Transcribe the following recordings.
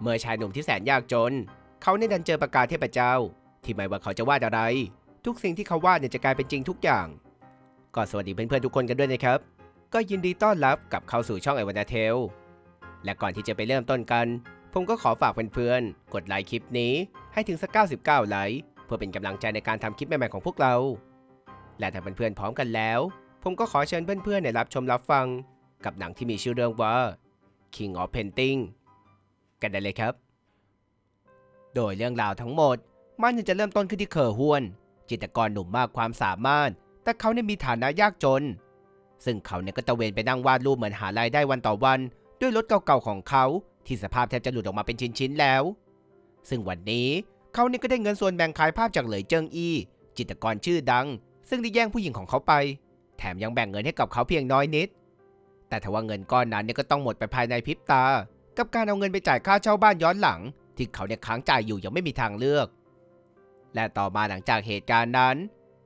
เมื่อชายหนุ่มที่แสนยากจน เขาได้ดันเจอประกาศเทพเจ้า ที่ไม่ว่าเขาจะวาดอะไร ทุกสิ่งที่เขาวาดเนี่ยจะกลายเป็นจริงทุกอย่าง ก็สวัสดีเพื่อนๆทุกคนกันด้วยนะครับ ก็ยินดีต้อนรับกับเข้าสู่ช่องไอวันาเทล และก่อนที่จะไปเริ่มต้นกัน ผมก็ขอฝากเพื่อนๆ กดไลค์คลิปนี้ให้ถึงสัก 99 ไลค์เพื่อเป็นกำลังใจในการทำคลิปใหม่ๆของพวกเรา และถ้าเพื่อนๆพร้อมกันแล้ว ผมก็ขอเชิญเพื่อนๆในรับชมรับฟัง กับหนังที่มีชื่อเรื่องว่า King of Painting กันได้เลยครับ โดยเรื่องราวทั้งหมด มันจะเริ่มต้นขึ้นที่เคอร์ฮวน จิตกรหนุ่มมากความสามารถ แต่เขาเนี่ยมีฐานะยากจน ซึ่งเขาเนี่ยก็ตะเวนไปนั่งวาดรูปเหมือนหารายได้วันต่อวัน ด้วยรถเก่าๆของเขาที่สภาพแทบจะหลุดออกมาเป็นชิ้นๆแล้ว ซึ่งวันนี้เขาเนี่ยก็ได้เงินส่วนแบ่งขายภาพจากเหลยเจิงอี จิตกรชื่อดัง ซึ่งได้แย่งผู้หญิงของเขาไป แถมยังแบ่งเงินให้กับเขาเพียงน้อยนิด แต่ทว่าเงินก้อนนั้นเนี่ยก็ต้องหมดไปภายในพริบตา กับการเอาเงินไปจ่ายค่าเช่าบ้านย้อนหลัง ที่เขาเนี่ยค้างจ่ายอยู่ยังไม่มีทางเลือก และต่อมาหลังจากเหตุการณ์นั้น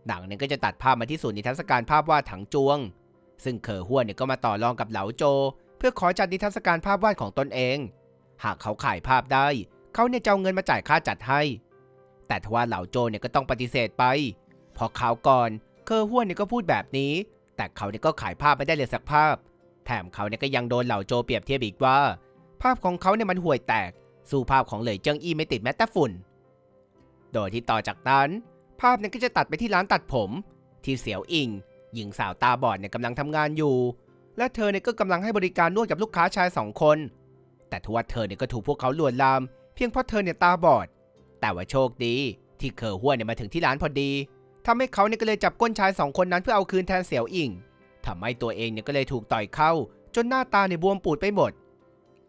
หนังเนี่ยก็จะตัดภาพมาที่ศูนย์นิทรรศการภาพวาดถังจวง ซึ่งเคอหัวเนี่ยก็มาต่อรองกับเหลาโจ เพื่อขอจัดนิทรรศการภาพวาดของตนเอง หากเขาขายภาพได้ เขาเนี่ยจะเอาเงินมาจ่ายค่าจัดให้ แต่ทว่าเหลาโจเนี่ยก็ต้องปฏิเสธไปเพอเขาวก่อนเคอหัวเนี่ยก็พูดแบบนี้ แต่เขาเนี่ยก็ขายภาพไม่ได้เลยสักภาพแถมเขาเนี่ยก็ยังโดนเหล่าโจเปรียบเทียบอีกว่า ภาพของเขาเนี่ยมันห่วยแตก สู้ภาพของเหลยเจิ้งอี้ไม่ติดแม้แต่ฝุ่น โดยที่ต่อจากนั้น ภาพนี่ยก็จะตัดไปที่ร้านตัดผม ที่เสียวอิง หญิงสาวตาบอดเนี่ยกำลังทำงานอยู่ และเธอเนี่ยก็กำลังให้บริการนวดกับลูกค้าชายสองคน แต่ทว่าเธอเนี่ยก็ถูกพวกเขาลวนลาม เพียงเพราะเธอเนี่ยตาบอด แต่ว่าโชคดีที่เคอหัวเนี่ยมาถึงที่ร้านพอดีทำให้เขาเนี่ยก็เลยจับก้นชายสองคนนั้นเพื่อเอาคืนแทนเสียวอิงทำให้ตัวเองเนี่ยก็เลยถูกต่อยเข้า จนหน้าตาเนี่ยบวมปูดไปหมด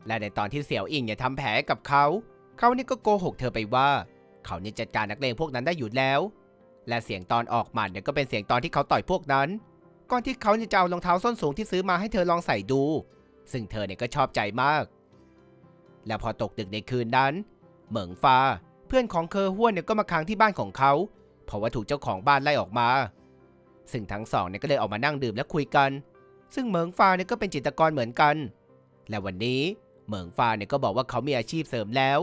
และในตอนที่เสี่ยวอิงเนี่ยทำแผลกับเขา เขานี่ก็โกหกเธอไปว่า เขาเนี่ยจัดการนักเลงพวกนั้นได้อยู่แล้ว และเสียงตอนออกหมัดเนี่ยก็เป็นเสียงตอนที่เขาต่อยพวกนั้น ก่อนที่เขาเนี่ยจะเอารองเท้าส้นสูงที่ซื้อมาให้เธอลองใส่ดู ซึ่งเธอเนี่ยก็ชอบใจมาก และพอตกดึกในคืนนั้น เหมิงฟ้าเพื่อนของเคอห้วนเนี่ยก็มาค้างที่บ้านของเขา เพราะว่าถูกเจ้าของบ้านไล่ออกมา ซึ่งทั้งสองเนี่ยก็เลยออกมานั่งดื่มและคุยกัน ซึ่งเหมิงฟ้าเนี่ยก็เป็นจิตรกรเหมือนกัน และวันนี้ เหมิงฟ้าเนี่ยก็บอกว่าเขามีอาชีพเสริมแล้ว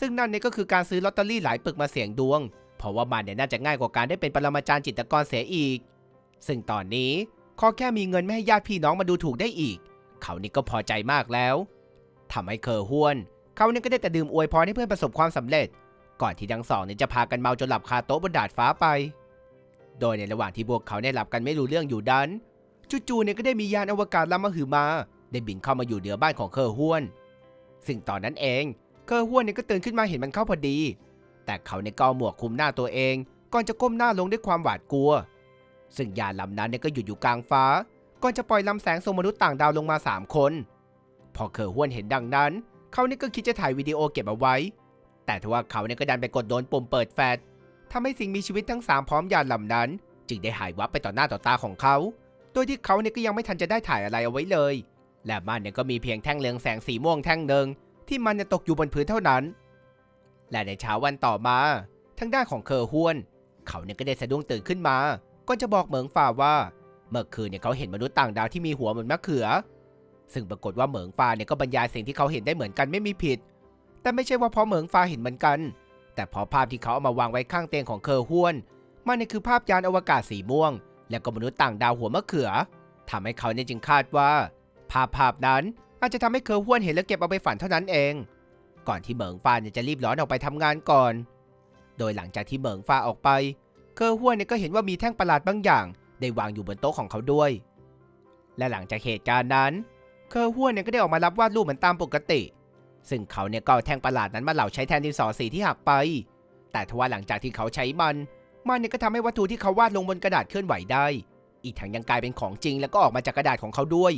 ซึ่งนั่นเนี่ยก็คือการซื้อลอตเตอรี่หลายปึกมาเสี่ยงดวง เพราะว่ามันเนี่ยน่าจะง่ายกว่าการได้เป็นปรมาจารย์จิตกรเสียอีก ซึ่งตอนนี้ขอแค่มีเงินไม่ให้ญาติพี่น้องมาดูถูกได้อีก เขานี่ก็พอใจมากแล้วทำให้เคอห้วน เขาเนี่ยก็ได้แต่ดื่มอวยพรให้เพื่อนประสบความสำเร็จ ก่อนที่ทั้งสองเนี่ยจะพากันเมาจนหลับคาโต๊ะบนดาดฟ้าไป โดยในระหว่างที่พวกเขาได้หลับกันไม่รู้เรื่องอยู่ดันจู่ๆเนี่ยก็ได้มียานอวกาศลำมหือมา ได้บินเข้ามาอยู่เหนือบ้านของเคอห้วน ซึ่งตอนนั้นเองเคอห้วนเนี่ยก็ตื่นขึ้นมาเห็นมันเข้าพอดี แต่เขาเนี่ยก็เอหมวกคลุมหน้าตัวเอง ก่อนจะก้มหน้าลงด้วยความหวาดกลัว ซึ่งยานลำนั้นเนี่ยก็หยุดอยู่กลางฟ้า ก่อนจะปล่อยลำแสงส่งมนุษย์ต่างดาวลงมา 3 คน พอเคอห้วนเห็นดังนั้น เขาเนี่ยก็คิดจะถ่ายวิดีโอเก็บเอาไว้ แต่ทว่าเขาเนี่ยก็ดันไปกดโดนปุ่มเปิดแฟลชทำให้สิ่งมีชีวิตทั้ง 3 พร้อมยานลำนั้น จึงได้หายวับไปต่อหน้าต่อตาของเขา โดยที่เขาเนี่ยก็ยังไม่ทันจะได้ถ่ายอะไรเอาไว้เลย และมันเนี่ยก็มีเพียงแท่งเรืองแสงสีม่วงแท่งหนึ่งที่มันเนี่ยตกอยู่บนพื้นเท่านั้น และในเช้าวันต่อมาทางด้านของเคอฮวน เขาเนี่ยก็ได้สะดุ้งตื่นขึ้นมาก่อนจะบอกเหมิงฟ้าว่า เมื่อคืนเนี่ยเขาเห็นมนุษย์ต่างดาวที่มีหัวเหมือนมะเขือ ซึ่งปรากฏว่าเหมิงฟ้าเนี่ยก็บรรยายสิ่งที่เขาเห็นได้เหมือนกันไม่มีผิด แต่ไม่ใช่ว่าเพราะเหมิงฟ้าเห็นเหมือนกัน แต่เพราะภาพที่เขาเอามาวางไว้ข้างเตียงของเคอฮวนมันเนี่ยคือภาพยานอวกาศสีม่วง และก็มนุษย์ต่างดาวหัวมะเขือทำให้เขาเนี่ยจึงคาดว่า ภาพภาพนั้นอาจจะทำให้เคอร์ฮวนเห็นแล้วเก็บเอาไปฝันเท่านั้นเอง ก่อนที่เหมิงฟ้าเนี่ยจะรีบร้อนออกไปทำงานก่อน โดยหลังจากที่เหมิงฟ้าออกไป เคอฮวนเนี่ยก็เห็นว่ามีแท่งประหลาดบางอย่าง ได้วางอยู่บนโต๊ะของเขาด้วย และหลังจากเหตุการณ์นั้น เคอฮวนเนี่ยก็ได้ออกมารับวาดรูปเหมือนตามปกติ ซึ่งเขาเนี่ยก็แท่งประหลาดนั้นมาเหล่าใช้แทนดินสอสีที่หักไป แต่ทว่าหลังจากที่เขาใช้มัน มันเนี่ยก็ทำให้วัตถุที่เขาวาดลงบนกระดาษเคลื่อนไหวได้ อีกทั้งยังกลายเป็นของจริงแล้วก็ออกมาจากกระดาษของเขาด้วย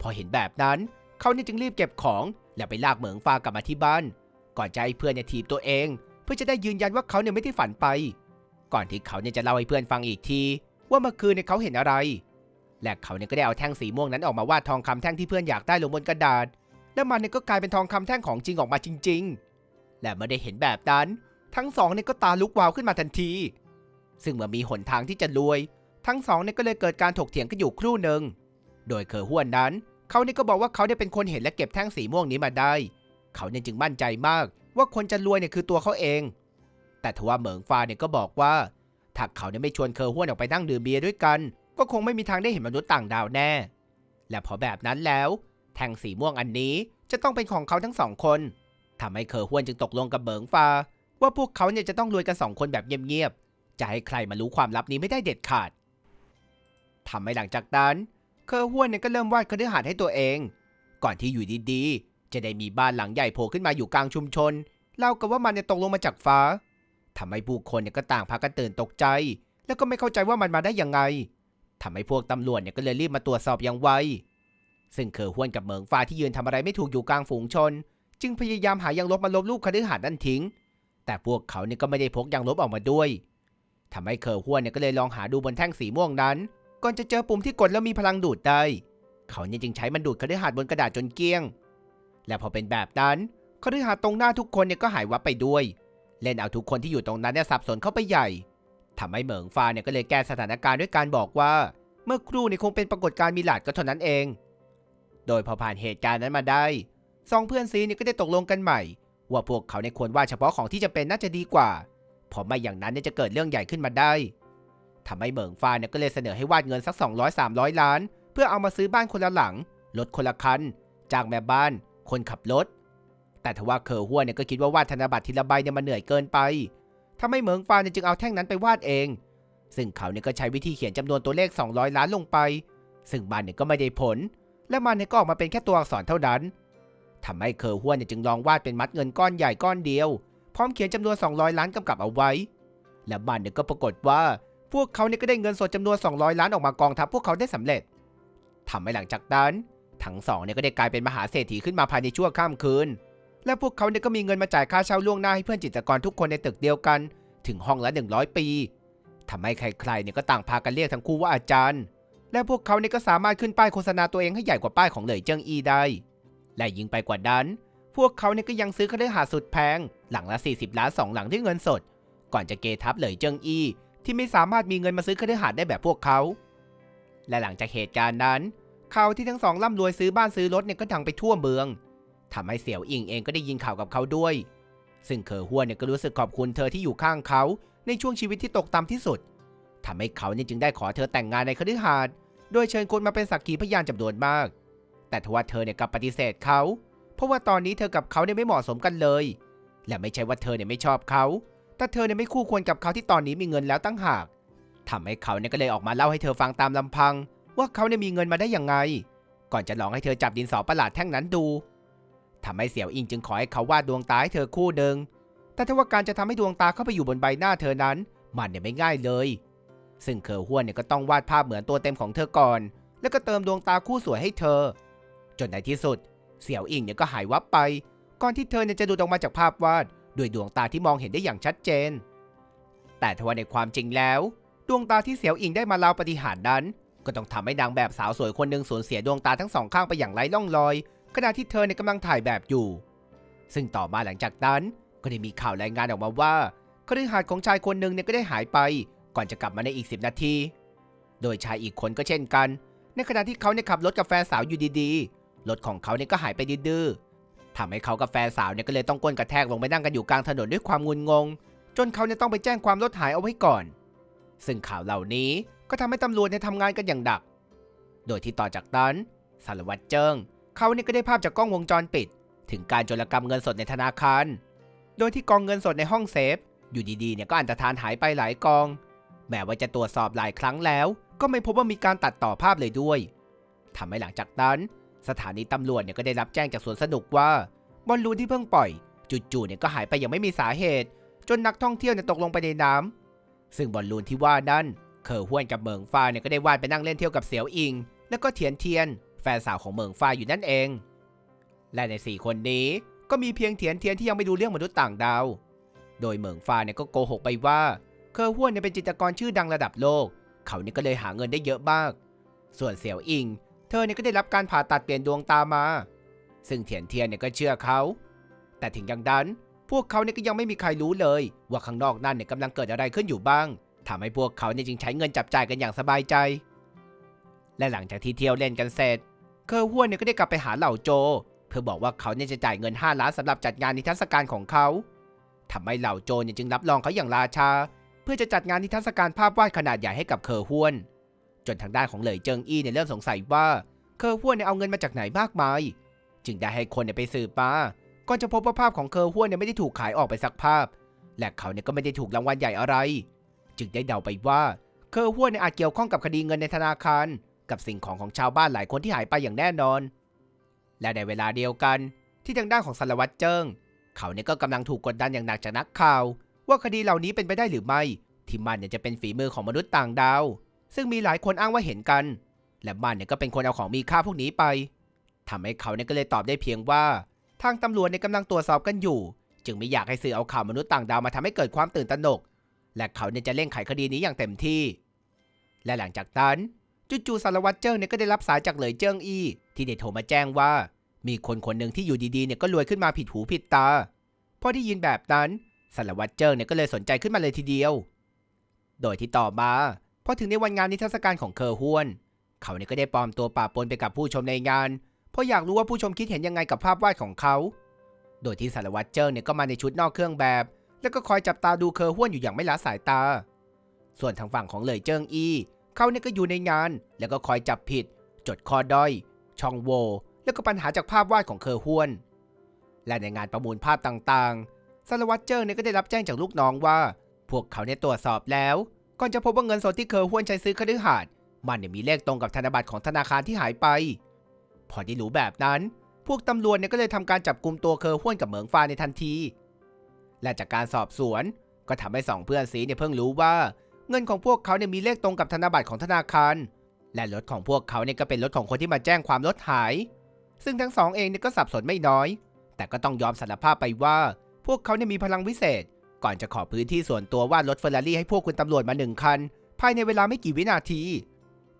พอเห็นแบบนั้น เขาเนี่ยจึงรีบเก็บของ แล้วไปลากเหมืองฟ้ากลับมาที่บ้าน ก่อนจะให้เพื่อนเนี่ยถีบตัวเอง เพื่อจะได้ยืนยันว่าเขาเนี่ยไม่ได้ฝันไป ก่อนที่เขาเนี่ยจะเล่าให้เพื่อนฟังอีกที ว่าเมื่อคืนเนี่ยเขาเห็นอะไร และเขาเนี่ยก็ได้เอาแท่งสีม่วงนั้นออกมาวาดทองคำแท่งที่เพื่อนอยากได้ลงบนกระดาษ และมันเนี่ยก็กลายเป็นทองคำแท่งของจริงออกมาจริง ๆ และเมื่อได้เห็นแบบนั้น ทั้งสองเนี่ยก็ตาลุกวาวขึ้นมาทันที ซึ่งเมื่อมีหนทางที่จะรวย ทั้งสองเนี่ยก็เลยเกิดการถกเถียงกันอยู่ครู่หนึ่ง โดยเคอห้วนนั้น เขาเนี่ยก็บอกว่าเขาได้เป็นคนเห็นและเก็บแท่งสีม่วงนี้มาได้ เขาเนี่ยจึงมั่นใจมาก ว่าคนจะรวยเนี่ยคือตัวเขาเอง แต่ทว่าเหมิงฟ้าเนี่ยก็บอกว่าถ้าเขาเนี่ยไม่ชวนเคอห้วนออกไปนั่งดื่มเบียร์ด้วยกัน ก็คงไม่มีทางได้เห็นมนุษย์ต่างดาวแน่ และพอแบบนั้นแล้ว แท่งสีม่วงอันนี้จะต้องเป็นของเขาทั้งสองคนทำให้เคอห้วนจึงตกลงกับเหมิงฟ้าว่าพวกเขาเนี่ยจะต้องรวยกันสองคนแบบเงียบๆจะให้ใครมารู้ความลับนี้ไม่ได้เด็ดขาดทำให้หลังจากนั้น เคอห้วนเนี่ยก็เริ่มวาดคฤหาสน์ให้ตัวเอง ก่อนที่อยู่ดีๆ จะได้มีบ้านหลังใหญ่โผล่ขึ้นมาอยู่กลางชุมชนเล่ากับว่ามันเนี่ยตกลงมาจากฟ้าทำให้ผู้คนเนี่ยก็ต่างพากันตื่นตกใจ แล้วก็ไม่เข้าใจว่ามันมาได้ยังไงทำให้พวกตำรวจเนี่ยก็เลยรีบมาตรวจสอบอย่างไว ซึ่งเคอห้วนกับเหมิงฟ้าที่ยืนทำอะไรไม่ถูกอยู่กลางฝูงชน จึงพยายามหายางลบมาลบรูปคฤหาสน์นั่นทิ้ง แต่พวกเขาเนี่ยก็ไม่ได้พกยางลบออกมาด้วยทำให้เคอห้วนเนี่ยก็เลยลองหาดูบนแท่งสีม่วงนั้น ก่อนจะเจอปุ่มที่กดแล้วมีพลังดูดได้ เขาเนี่ยจึงใช้มันดูดคฤหาสน์บนกระดาษจนเกลี้ยง และพอเป็นแบบนั้นคฤหาสน์ตรงหน้าทุกคนเนี่ยก็หายวับไปด้วย เล่นเอาทุกคนที่อยู่ตรงนั้นเนี่ยสับสนเข้าไปใหญ่ทำให้เหมิงฟ้าเนี่ยก็เลยแก้สถานการณ์ด้วยการบอกว่า เมื่อครู่เนี่ยคงเป็นปรากฏการณ์มิลาดก็เท่านั้นเอง โดยพอผ่านเหตุการณ์นั้นมาได้สองเพื่อนซีเนี่ยก็ได้ตกลงกันใหม่ ว่าพวกเขาเนี่ยควรว่าเฉพาะของที่จำเป็นน่าจะดีกว่าเพราะไม่อย่างนั้นเนี่ยจะเกิดเรื่องใหญ่ขึ้นมาได้ ทำให้เหมิงฟ้าเนี่ยก็เลยเสนอให้วาดเงินสัก 200-300 ล้าน เพื่อเอามาซื้อบ้านคนละหลัง รถคนละคัน จ้างแม่บ้าน คนขับรถ แต่ทว่าเคอหัวเนี่ยก็คิดว่าวาดธนบัตรทีละใบเนี่ยมันเหนื่อยเกินไปทำให้เหมิงฟ้าเนี่ยจึงเอาแท่งนั้นไปวาดเอง ซึ่งเขาเนี่ยก็ใช้วิธีเขียนจำนวนตัวเลข 200 ล้านลงไป ซึ่งมันเนี่ยก็ไม่ได้ผล และมันเนี่ยก็ออกมาเป็นแค่ตัวอักษรเท่านั้นทำให้เคอหัวเนี่ยจึงลองวาดเป็นมัดเงินก้อนใหญ่ก้อนเดียว พร้อมเขียนจำนวน 200 ล้านกำกับเอาไว้ และมันเนี่ยก็ปรากฏว่า วกเขาเนี่ยก็ได้เงินสดจำนวน 200 ล้านออกมากองทัพพวกเขาได้สำเร็จทำให้หลังจากนั้น ทั้งสองเนี่ยก็ได้กลายเป็นมหาเศรษฐีขึ้นมาภายในชั่วข้ามคืน และพวกเขาเนี่ยก็มีเงินมาจ่ายค่าเช่าล่วงหน้าให้เพื่อนจิตรกรทุกคนในตึกเดียวกันถึงห้องละ 100 ปีทำให้ใครๆเนี่ยก็ต่างพากันเรียกทั้งคู่ว่าอาจารย์ และพวกเขาเนี่ยก็สามารถขึ้นป้ายโฆษณาตัวเองให้ใหญ่กว่าป้ายของเหลยเจิ้งอีได้ และยิ่งไปกว่านั้น พวกเขาเนี่ยก็ยังซื้อคฤหาสน์สุดแพง หลังละ 40 ล้านสองหลังด้วยเงินสด ก่อนจะเกทับเหลยเจิ้งอี ที่ไม่สามารถมีเงินมาซื้อเคฤหาสน์ได้แบบพวกเขา และหลังจากเหตุการณ์นั้นข่าวที่ทั้งสองร่ำรวยซื้อบ้านซื้อรถเนี่ยก็ดังไปทั่วเมืองทำให้เสี่ยวอิงเองก็ได้ยินข่าวกับเขาด้วย ซึ่งเคอหัวเนี่ยก็รู้สึกขอบคุณเธอที่อยู่ข้างเขาในช่วงชีวิตที่ตกต่ำที่สุดทำให้เขาเนี่ยจึงได้ขอเธอแต่งงานในคฤหาสน์โดยเชิญคนมาเป็นสักขีพยานจำนวนมาก แต่ทว่าเธอเนี่ยกลับปฏิเสธเขา เพราะว่าตอนนี้เธอกับเขาเนี่ยไม่เหมาะสมกันเลย และไม่ใช่ว่าเธอเนี่ยไม่ชอบเขา แต่เธอเนี่ยไม่คู่ควรกับเขาที่ตอนนี้มีเงินแล้วตั้งหากทำให้เขาเนี่ยก็เลยออกมาเล่าให้เธอฟังตามลำพัง ว่าเขาเนี่ยมีเงินมาได้ยังไง ก่อนจะลองให้เธอจับดินสอประหลาดแท่งนั้นดูทำให้เสี่ยวอิงจึงขอให้เขาวาดดวงตาให้เธอคู่หนึ่งแต่ถ้าว่าการจะทำให้ดวงตาเข้าไปอยู่บนใบหน้าเธอนั้น มันเนี่ยไม่ง่ายเลย ซึ่งเคอหัวเนี่ยก็ต้องวาดภาพเหมือนตัวเต็มของเธอก่อน แล้วก็เติมดวงตาคู่สวยให้เธอ จนในที่สุด เสี่ยวอิงเนี่ยก็หายวับไป ก่อนที่เธอเนี่ยจะดูดออกมาจากภาพวาด ด้วยดวงตาที่มองเห็นได้อย่างชัดเจน แต่ทว่าในความจริงแล้ว ดวงตาที่เสียวอิงได้มาลาวปฏิหารนั้น ก็ต้องทำให้นางแบบสาวสวยคนหนึ่งสูญเสียดวงตาทั้งสองข้างไปอย่างไร้ร่องรอยขณะที่เธอเนี่ยกำลังถ่ายแบบอยู่ ซึ่งต่อมาหลังจากนั้นก็ได้มีข่าวรายงานออกมาว่าคฤหาสน์ของชายคนหนึ่งเนี่ยก็ได้หายไป ก่อนจะกลับมาในอีก 10 นาที โดยชายอีกคนก็เช่นกัน ในขณะที่เขาเนี่ยขับรถกับแฟนสาวอยู่ดีๆ รถของเขาเนี่ยก็หายไปดื้อ ทำให้เขากับแฟนสาวเนี่ยก็เลยต้องก้นกระแทกลงไปนั่งกันอยู่กลางถนนด้วยความงุนงง จนเขาเนี่ยต้องไปแจ้งความรถหายเอาไว้ก่อน ซึ่งข่าวเหล่านี้ก็ทำให้ตำรวจเนี่ยทำงานกันอย่างดัก โดยที่ต่อจากนั้นสารวัตรเจิงเขาเนี่ยก็ได้ภาพจากกล้องวงจรปิด ถึงการโจรกรรมเงินสดในธนาคาร โดยที่กองเงินสดในห้องเซฟ อยู่ดีๆเนี่ยก็อันตรธานหายไปหลายกอง แม้ว่าจะตรวจสอบหลายครั้งแล้ว ก็ไม่พบว่ามีการตัดต่อภาพเลยด้วยทำให้หลังจากนั้น สถานีตำรวจเนี่ยก็ได้รับแจ้งจากสวนสนุกว่าบอลลูนที่เพิ่งปล่อยจู่ๆเนี่ยก็หายไปอย่างไม่มีสาเหตุ จนนักท่องเที่ยวเนี่ยตกลงไปในน้ำซึ่งบอลลูนที่ว่านั้นเคอห้วนกับเหมิงฟ้าเนี่ยก็ได้วาดไปนั่งเล่นเที่ยวกับเสี่ยวอิง แล้วก็เทียนเทียน แฟนสาวของเหมิงฟ้าอยู่นั่นเอง และในสี่คนนี้ก็มีเพียงเทียนเทียนที่ยังไม่ดูเรื่องมนุษย์ต่างดาว โดยเหมิงฟ้าเนี่ยก็โกหกไปว่าเคอห้วนเนี่ยเป็นจิตรกรชื่อดังระดับโลก เขาเนี่ยก็เลยหาเงินได้เยอะมาก ส่วนเสี่ยวอิง เธอเนี่ยก็ได้รับการผ่าตัดเปลี่ยนดวงตามา ซึ่งเทียนเทียนเนี่ยก็เชื่อเขา แต่ถึงอย่างนั้น พวกเขาเนี่ยก็ยังไม่มีใครรู้เลย ว่าข้างนอกนั่นเนี่ยกำลังเกิดอะไรขึ้นอยู่บ้างทำให้พวกเขาเนี่ยจึงใช้เงินจับจ่ายกันอย่างสบายใจ และหลังจากที่เที่ยวเล่นกันเสร็จ เคอห้วนเนี่ยก็ได้กลับไปหาเหล่าโจ เพื่อบอกว่าเขาเนี่ยจะจ่ายเงิน 5 ล้านสำหรับจัดงานนิทรรศการของเขาทำให้เหล่าโจเนี่ยจึงรับรองเขาอย่างราชา เพื่อจะจัดงานนิทรรศการภาพวาดขนาดใหญ่ให้กับเคอร์ฮวน จนทางด้านของเหลยเจิงอี้เนี่ยเริ่มสงสัยว่าเคอร์ฮวนเนี่ยเอาเงินมาจากไหนมากมาย จึงได้ให้คนเนี่ยไปสืบมาก่อนจะพบว่าภาพของเคอร์ฮวนเนี่ยไม่ได้ถูกขายออกไปสักภาพ และเขาเนี่ยก็ไม่ได้ถูกรางวัลใหญ่อะไร จึงได้เดาไปว่าเคอร์ฮวนเนี่ยอาจเกี่ยวข้องกับคดีเงินในธนาคาร กับสิ่งของของชาวบ้านหลายคนที่หายไปอย่างแน่นอน และในเวลาเดียวกันที่ทางด้านของสารวัตรเจิ้งเขาเนี่ยก็กำลังถูกกดดันอย่างหนักจากนักข่าว ว่าคดีเหล่านี้เป็นไปได้หรือไม่ที่มันเนี่ยจะเป็นฝีมือของมนุษย์ต่างดาว ซึ่งมีหลายคนอ้างว่าเห็นกัน และมันเนี่ยก็เป็นคนเอาของมีค่าพวกนี้ไปทำให้เขาเนี่ยก็เลยตอบได้เพียงว่า ทางตำรวจเนี่ยกำลังตรวจสอบกันอยู่ จึงไม่อยากให้สื่อเอาข่าวมนุษย์ต่างดาวมาทำให้เกิดความตื่นตระหนก และเขาเนี่ยจะเร่งไขคดีนี้อย่างเต็มที่ และหลังจากนั้นจู่ๆสารวัตรเจิ้งเนี่ยก็ได้รับสายจากเหลยเจิ้งอี้ที่ได้โทรมาแจ้งว่า มีคนคนหนึ่งที่อยู่ดีๆเนี่ยก็รวยขึ้นมาผิดหูผิดตาพอได้ยินแบบนั้นสารวัตรเจิ้งเนี่ยก็เลยสนใจขึ้นมาเลยทีเดียว โดยที่ต่อมา พอถึงในวันงานนิทรรศการของเคอร์ฮวน เขาเนี่ยก็ได้ปลอมตัวป่าปนไปกับผู้ชมในงาน เพราะอยากรู้ว่าผู้ชมคิดเห็นยังไงกับภาพวาดของเขา โดยที่สารวัตรเจิ้งเนี่ยก็มาในชุดนอกเครื่องแบบ แล้วก็คอยจับตาดูเคอร์ฮวนอยู่อย่างไม่ละสายตา ส่วนทางฝั่งของเหลยเจิ้งอี้เขาเนี่ยก็อยู่ในงาน แล้วก็คอยจับผิด จดข้อด้อย ช่องโหว่แล้วก็ปัญหาจากภาพวาดของเคอร์ฮวน และในงานประมูลภาพต่างๆสารวัตรเจิ้งเนี่ยก็ได้รับแจ้งจากลูกน้องว่า พวกเขาเนี่ยตรวจสอบแล้ว ก่อนจะพบว่าเงินสดที่เคอร์ฮวนใช้ซื้อคฤหาสน์มันเนี่ยมีเลขตรงกับธนบัตรของธนาคารที่หายไป พอได้รู้แบบนั้น พวกตำรวจเนี่ยก็เลยทำการจับกลุ่มตัวเคอร์ฮวนกับเหมิงฟ้าในทันที และจากการสอบสวนก็ทำให้สองเพื่อนสีเนี่ยเพิ่งรู้ว่า เงินของพวกเขาเนี่ยมีเลขตรงกับธนบัตรของธนาคาร และรถของพวกเขาเนี่ยก็เป็นรถของคนที่มาแจ้งความรถหาย ซึ่งทั้งสองเองเนี่ยก็สับสนไม่น้อย แต่ก็ต้องยอมสารภาพไปว่า พวกเขาเนี่ยมีพลังวิเศษ ก่อนจะขอพื้นที่ส่วนตัววาดรถเฟอร์รารี่ให้พวกคุณตำรวจมาหนึ่งคัน ภายในเวลาไม่กี่วินาที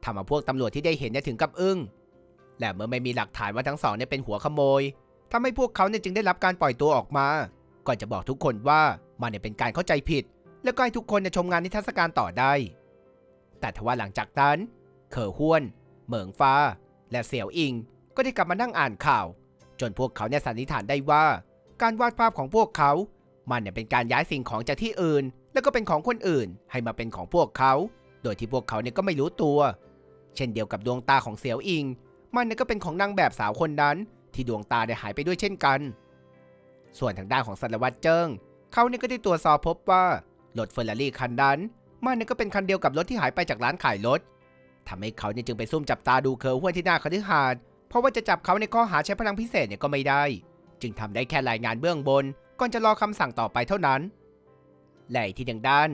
ทำเอาพวกตำรวจที่ได้เห็นเนี่ยถึงกับอึ้ง และเมื่อไม่มีหลักฐานว่าทั้งสองเนี่ยเป็นหัวขโมยทำให้พวกเขาเนี่ยจึงได้รับการปล่อยตัวออกมา ก่อนจะบอกทุกคนว่ามันเนี่ยเป็นการเข้าใจผิด แล้วก็ให้ทุกคนเนี่ยชมงานนิทรรศการต่อได้ แต่ทว่าหลังจากนั้นเคอห้วน เหมิงฟ้า และเสี่ยวอิง ก็ได้กลับมานั่งอ่านข่าว จนพวกเขาเนี่ยสันนิษฐานได้ว่า การวาดภาพของพวกเขา มันเนี่ยเป็นการย้ายสิ่งของจากที่อื่น แล้วก็เป็นของคนอื่น ให้มาเป็นของพวกเขา โดยที่พวกเขาเนี่ยก็ไม่รู้ตัว เช่นเดียวกับดวงตาของเสี่ยวอิง มันเนี่ยก็เป็นของนางแบบสาวคนนั้น ที่ดวงตาได้หายไปด้วยเช่นกัน ส่วนทางด้านของสารวัตรเจิ้งเขาเนี่ยก็ได้ตรวจสอบพบว่ารถเฟอร์รารี่คันนั้น มันเนี่ยก็เป็นคันเดียวกับรถที่หายไปจากร้านขายรถทำให้เขาเนี่ยจึงไปซุ่มจับตาดูเคอร์ห้วนที่หน้าคฤหาสน์เพราะว่าจะจับเขาในข้อหาใช้พลังพิเศษเนี่ยก็ไม่ได้ จึงทำได้แค่รายงานเบื้องบน ก่อนจะรอคำสั่งต่อไปเท่านั้น และอีกที่ทางด้าน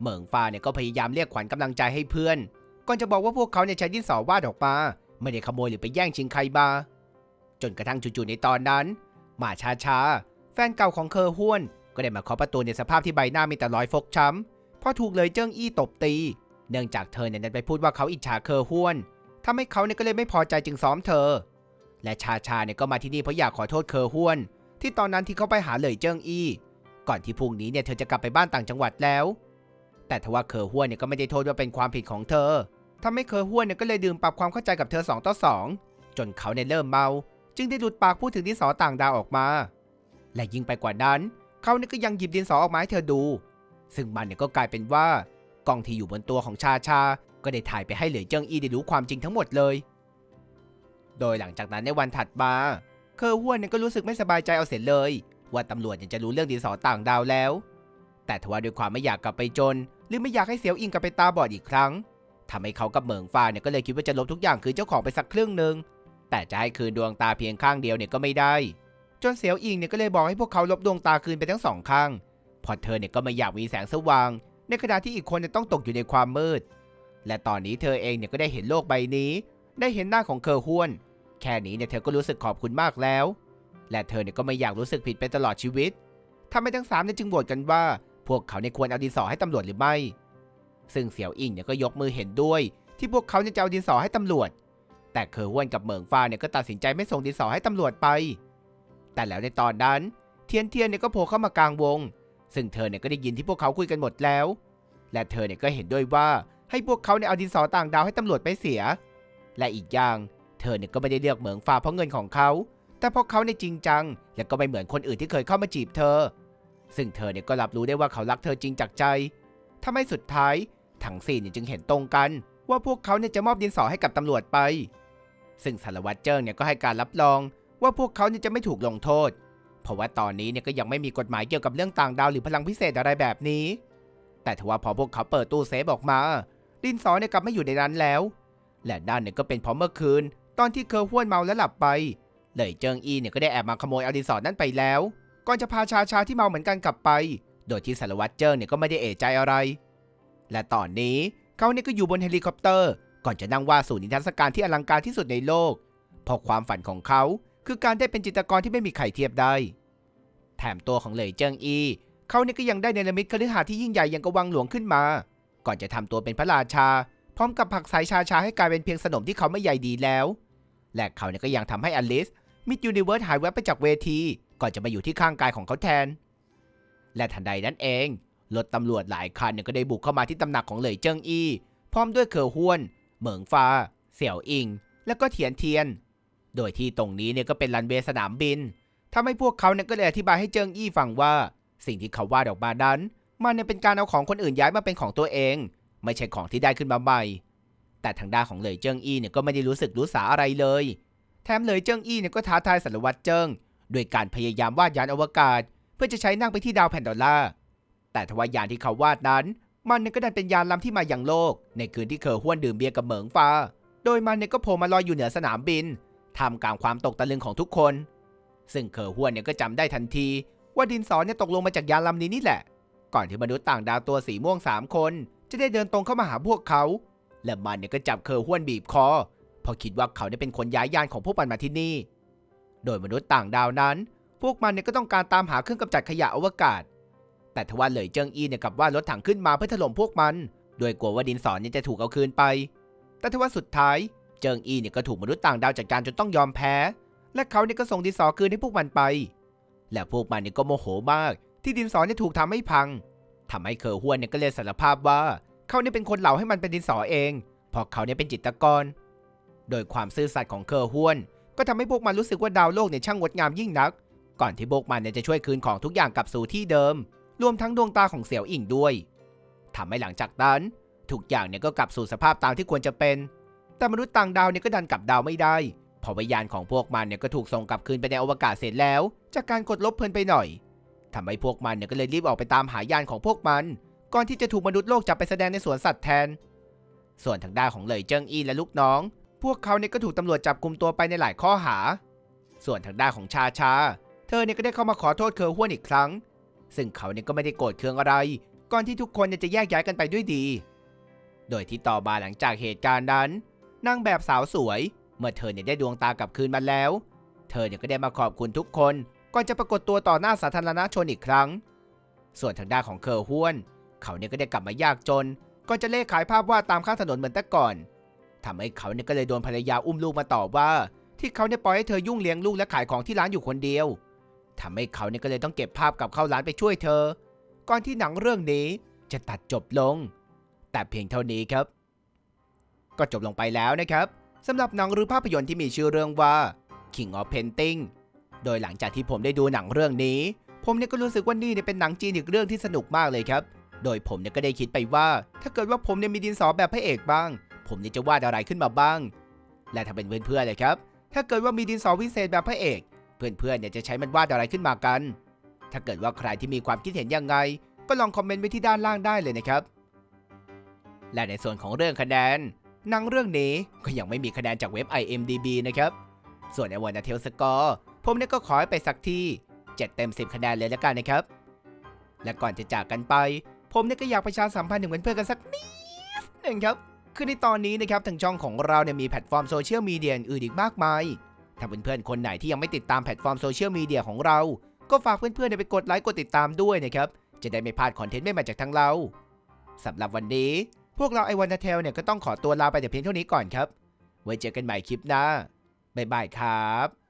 เหมิงฟ้าเนี่ยก็พยายามเรียกขวัญกำลังใจให้เพื่อน ก่อนจะบอกว่าพวกเขาเนี่ยใช้ดินสอวาดออกมา ไม่ได้ขโมยหรือไปแย่งชิงใครมา จนกระทั่งจู่ๆในตอนนั้น มาชาชาแฟนเก่าของเคอห้วน ก็ได้มาเคาะประตูในสภาพที่ใบหน้ามีแต่รอยฟกช้ำเพราะถูกเลยเจิ้งอี้ตบตี เนื่องจากเธอเนี่ยดันไปพูดว่าเขาอิจฉาเคอห้วนทำให้เขาเนี่ยก็เลยไม่พอใจจึงซ้อมเธอ และชาชาเนี่ยก็มาที่นี่เพราะอยากขอโทษเคอห้วน ที่ตอนนั้นที่เขาไปหาเหลยเจิ้งอี้ ก่อนที่พรุ่งนี้เนี่ยเธอจะกลับไปบ้านต่างจังหวัดแล้ว แต่ทว่าเคอห้วนเนี่ยก็ไม่ได้โทษว่าเป็นความผิดของเธอทำให้เคอห้วนเนี่ยก็เลยดื่มปรับความเข้าใจกับเธอ2ต่อ2จนเขาเนี่ยเริ่มเมา จึงได้หลุดปากพูดถึงดินสอต่างดาวออกมา และยิ่งไปกว่านั้น เขาเนี่ยก็ยังหยิบดินสอออกมาให้เธอดู ซึ่งมันเนี่ยก็กลายเป็นว่ากล้องที่อยู่บนตัวของชาชา ก็ได้ถ่ายไปให้เหลยเจิ้งอี้ได้รู้ความจริงทั้งหมดเลย โดยหลังจากนั้นในวันถัดมา เคอห้วนเนี่ยก็รู้สึกไม่สบายใจเอาเสียเลย ว่าตำรวจเนี่ยจะรู้เรื่องดินสอต่างดาวแล้ว แต่ทว่าด้วยความไม่อยากกลับไปจน หรือไม่อยากให้เสียวอิงกลับไปตาบอดอีกครั้งทำให้เขากับเหมิงฟ้าเนี่ยก็เลยคิดว่าจะลบทุกอย่างคืนเจ้าของไปสักครึ่งหนึ่งแต่จะให้คืนดวงตาเพียงข้างเดียวเนี่ยก็ไม่ได้ จนเสียวอิงเนี่ยก็เลยบอกให้พวกเขาลบดวงตาคืนไปทั้งสองข้างพอเธอเนี่ยก็ไม่อยากมีแสงสว่าง ในขณะที่อีกคนเนี่ยต้องตกอยู่ในความมืด และตอนนี้เธอเองเนี่ยก็ได้เห็นโลกใบนี้ ได้เห็นหน้าของเคอห้วน แค่นี้เนี่ยเธอก็รู้สึกขอบคุณมากแล้ว และเธอเนี่ยก็ไม่อยากรู้สึกผิดไปตลอดชีวิตทำให้ทั้งสามเนี่ยจึงโหวตกันว่า พวกเขาเนี่ยควรเอาดินสอให้ตำรวจหรือไม่ ซึ่งเสี่ยวอิงเนี่ยก็ยกมือเห็นด้วย ที่พวกเขาเนี่ยจะเอาดินสอให้ตำรวจ แต่เคอห้วนกับเหมิงฟ้าเนี่ยก็ตัดสินใจไม่ส่งดินสอให้ตำรวจไป แต่แล้วในตอนนั้น เทียนเทียนเนี่ยก็โผล่เข้ามากลางวง ซึ่งเธอเนี่ยก็ได้ยินที่พวกเขาคุยกันหมดแล้ว และเธอเนี่ยก็เห็นด้วยว่าให้พวกเขาเนี่ยเอาดินสอต่างดาวให้ตำรวจไปเสีย และอีกอย่าง เธอเนี่ยก็ไม่ได้เลือกเหมิงฟ้าเพราะเงินของเขา แต่แต่พอเขาในจริงจัง และก็ไม่เหมือนคนอื่นที่เคยเข้ามาจีบเธอ ซึ่งเธอเนี่ยก็รับรู้ได้ว่าเขารักเธอจริงจากใจทำให้สุดท้ายทั้งสี่เนี่ยจึงเห็นตรงกัน ว่าพวกเขาเนี่ยจะมอบดินสอให้กับตำรวจไป ซึ่งสารวัตรเจิ้งเนี่ยก็ให้การรับรองว่าพวกเขาเนี่ยจะไม่ถูกลงโทษ เพราะว่าตอนนี้เนี่ยก็ยังไม่มีกฎหมายเกี่ยวกับเรื่องต่างดาวหรือพลังพิเศษอะไรแบบนี้ แต่ทว่าพอพวกเขาเปิดตู้เซฟออกมา ดินสอเนี่ยกลับไม่อยู่ในนั้นแล้ว และนั่นเนี่ยก็เป็นเพราะเมื่อคืน ตอนที่เคอร์ห้วนเมาและหลับไปเลยเจิงอีเนี่ยก็ได้แอบมาขโมยอดิสอนั้นไปแล้ว ก่อนจะพาชาชาที่เมาเหมือนกันกลับไป โดยที่สารวัตรเจิงเนี่ยก็ไม่ได้เอะใจอะไร และตอนนี้เขาเนี่ยก็อยู่บนเฮลิคอปเตอร์ ก่อนจะนั่งว่าสูตรนิทรรศการที่อลังการที่สุดในโลก เพราะความฝันของเขาคือการได้เป็นจิตรกรที่ไม่มีใครเทียบได้ แถมตัวของเหลยเจิงอี เขาเนี่ยก็ยังได้เนรมิตคฤหาสน์ที่ยิ่งใหญ่ยังกบวังหลวงขึ้นมา ก่อนจะทำตัวเป็นพระราชา พร้อมกับผลักสายชาชาให้กลายเป็นเพียงสนมที่เขาไม่ใยดีแล้ว และเขาเนี่ยก็ยังทำให้อลิสมิดยูนิเวิร์สหายแวบไปจากเวที ก่อนจะมาอยู่ที่ข้างกายของเขาแทน และทันใดนั้นเองรถตำรวจหลายคันเนี่ยก็ได้บุกเข้ามาที่ตำหนักของเหลยเจิ้งอี้ พร้อมด้วยเคอห้วน เหมิงฟ้าเสี่ยวอิง และก็เทียนเทียน โดยที่ตรงนี้เนี่ยก็เป็นรันเวย์สนามบินทำให้พวกเขาเนี่ยก็เลยอธิบายให้เจิ้งอี้ฟังว่า สิ่งที่เขาวาดออกมานั้น มันเนี่ยเป็นการเอาของคนอื่นย้ายมาเป็นของตัวเอง ไม่ใช่ของที่ได้ขึ้นมาใหม่ แต่ทางด้านของเหลยเจิ้งอี้เนี่ยก็ไม่ได้รู้สึกรู้สาอะไรเลย แถมเหลยเจิ้งอี้เนี่ยก็ท้าทายสารวัตรเจิ้งโดยการพยายามวาดยานอวกาศ เพื่อจะใช้นั่งไปที่ดาวแผ่นดอลลาร์แต่ทว่ายานที่เขาวาดนั้น มันเนี่ยก็ดันเป็นยานลำที่มาอย่างโลก ในคืนที่เคอห้วนดื่มเบียร์กับเหมิงฟ้า โดยมันเนี่ยก็โผล่มาลอยอยู่เหนือสนามบินทำกลางความตกตะลึงของทุกคน ซึ่งเคอห้วนเนี่ยก็จำได้ทันที ว่าดินสอเนี่ยตกลงมาจากยานลำนี้นี่แหละ ก่อนที่มนุษย์ต่างดาวตัวสีม่วงสามคน จะได้เดินตรงเข้ามาหาพวกเขา และมันเนี่ยก็จับเคอห้วนบีบคอเพราะคิดว่าเขาเนี่ยเป็นคนย้ายยานของพวกมันมาที่นี่ โดยมนุษย์ต่างดาวนั้น พวกมันเนี่ยก็ต้องการตามหาเครื่องกำจัดขยะอวกาศ แต่ทว่าเหลยเจิงอีเนี่ยกลับว่ารถถังขึ้นมาเพื่อถล่มพวกมัน โดยกลัวว่าดินสอเนี่ยจะถูกเอาคืนไป แต่ทว่าสุดท้าย เจิงอีเนี่ยก็ถูกมนุษย์ต่างดาวจัดการจนต้องยอมแพ้ และเขาเนี่ยก็ส่งดินสอคืนให้พวกมันไป และพวกมันเนี่ยก็โมโหมาก ที่ดินสอเนี่ยถูกทำให้พังทำให้เคอห้วนเนี่ยก็เลยสารภาพว่า เขาเนี่ยเป็นคนเหล่าให้มันเป็นดินสอเองเพราะเขาเนี่ยเป็นจิตกร โดยความซื่อสัตย์ของเคอห้วน ก็ทำให้พวกมันรู้สึกว่าดาวโลกเนี่ยช่างงดงามยิ่งนัก ก่อนที่พวกมันเนี่ยจะช่วยคืนของทุกอย่างกลับสู่ที่เดิม รวมทั้งดวงตาของเสี่ยวอิงด้วยทำให้หลังจากนั้นทุกอย่างเนี่ยก็กลับสู่สภาพตามที่ควรจะเป็น แต่มนุษย์ต่างดาวเนี่ยก็ดันกลับดาวไม่ได้เพราะวิญญาณของพวกมันเนี่ยก็ถูกส่งกลับคืนไปในอวกาศเสร็จแล้ว จากการกดลบเพลินไปหน่อยทำให้พวกมันเนี่ยก็เลยรีบออกไปตามหายานของพวกมัน ก่อนที่จะถูกมนุษย์โลกจับไปแสดงในสวนสัตว์แทน ส่วนทางด้านของเหลยเจิ้งอีและลูกน้อง พวกเขาเนี่ยก็ถูกตำรวจจับกลุมตัวไปในหลายข้อหา ส่วนทางด้านของชาชา เธอเนี่ยก็ได้เข้ามาขอโทษเคอห้วนอีกครั้ง ซึ่งเขาเนี่ยก็ไม่ได้โกรธเคืองอะไร ก่อนที่ทุกคนจะแยกย้ายกันไปด้วยดี โดยที่ต่อมาหลังจากเหตุการณ์นั้นนางแบบสาวสวย เมื่อเธอเนี่ยได้ดวงตากลับคืนมาแล้ว เธอเนี่ยก็ได้มาขอบคุณทุกคน ก่อนจะปรากฏตัวต่อหน้าสาธารณชนอีกครั้ง ส่วนทางด้านของเคอห้วน เขาเนี่ยก็ได้กลับมายากจนก่อนจะเล่ขายภาพวาดตามข้างถนนเหมือนแต่ก่อนทำให้เขาเนี่ยก็เลยโดนภรรยาอุ้มลูกมาต่อว่า ที่เขาเนี่ยปล่อยให้เธอยุ่งเลี้ยงลูกและขายของที่ร้านอยู่คนเดียวทำให้เขาเนี่ยก็เลยต้องเก็บภาพกลับเข้าร้านไปช่วยเธอ ก่อนที่หนังเรื่องนี้จะตัดจบลง แต่เพียงเท่านี้ครับ ก็จบลงไปแล้วนะครับสำหรับหนังหรือภาพยนตร์ที่มีชื่อเรื่องว่า King of Painting โดยหลังจากที่ผมได้ดูหนังเรื่องนี้ ผมเนี่ยก็รู้สึกว่านี่เนี่ยเป็นหนังจีนอีกเรื่องที่สนุกมากเลยครับ โดยผมเนี่ยก็ได้คิดไปว่า ถ้าเกิดว่าผมเนี่ยมีดินสอแบบพระเอกบ้าง ผมเนี่ยจะวาดอะไรขึ้นมาบ้าง และถ้าเป็นเพื่อนๆเลยครับ ถ้าเกิดว่ามีดินสอวิเศษแบบพระเอก เพื่อนๆเนี่ยจะใช้มันวาดอะไรขึ้นมากัน ถ้าเกิดว่าใครที่มีความคิดเห็นยังไง ก็ลองคอมเมนต์ไว้ที่ด้านล่างได้เลยนะครับ และในส่วนของเรื่องคะแนนหนังเรื่องนี้ก็ยังไม่มีคะแนนจากเว็บ IMDB นะครับ ส่วนในวันนาเทลสกอร์ผมเนี่ยก็ขอให้ไปสักที่ 7 เต็ม 10 คะแนนเลยแล้วกันนะครับ และก่อนจะจากกันไป ผมเนี่ยก็อยากประชาสัมพันธ์ถึงเพื่อนๆกันสักนิดหนึ่งครับคือในตอนนี้นะครับทางช่องของเราเนี่ยมีแพลตฟอร์มโซเชียลมีเดียอื่นอีกมากมาย ถ้าเพื่อนๆคนไหนที่ยังไม่ติดตามแพลตฟอร์มโซเชียลมีเดียของเรา ก็ฝากเพื่อนๆเนี่ยไปกดไลค์กดติดตามด้วยนะครับ จะได้ไม่พลาดคอนเทนต์ใหม่ๆจากทางเราสำหรับวันนี้ พวกเราไอวันนาเทลเนี่ยก็ต้องขอตัวลาไปแต่เพียงเท่านี้ก่อนครับ ไว้เจอกันใหม่คลิปหน้าบ๊ายบายครับ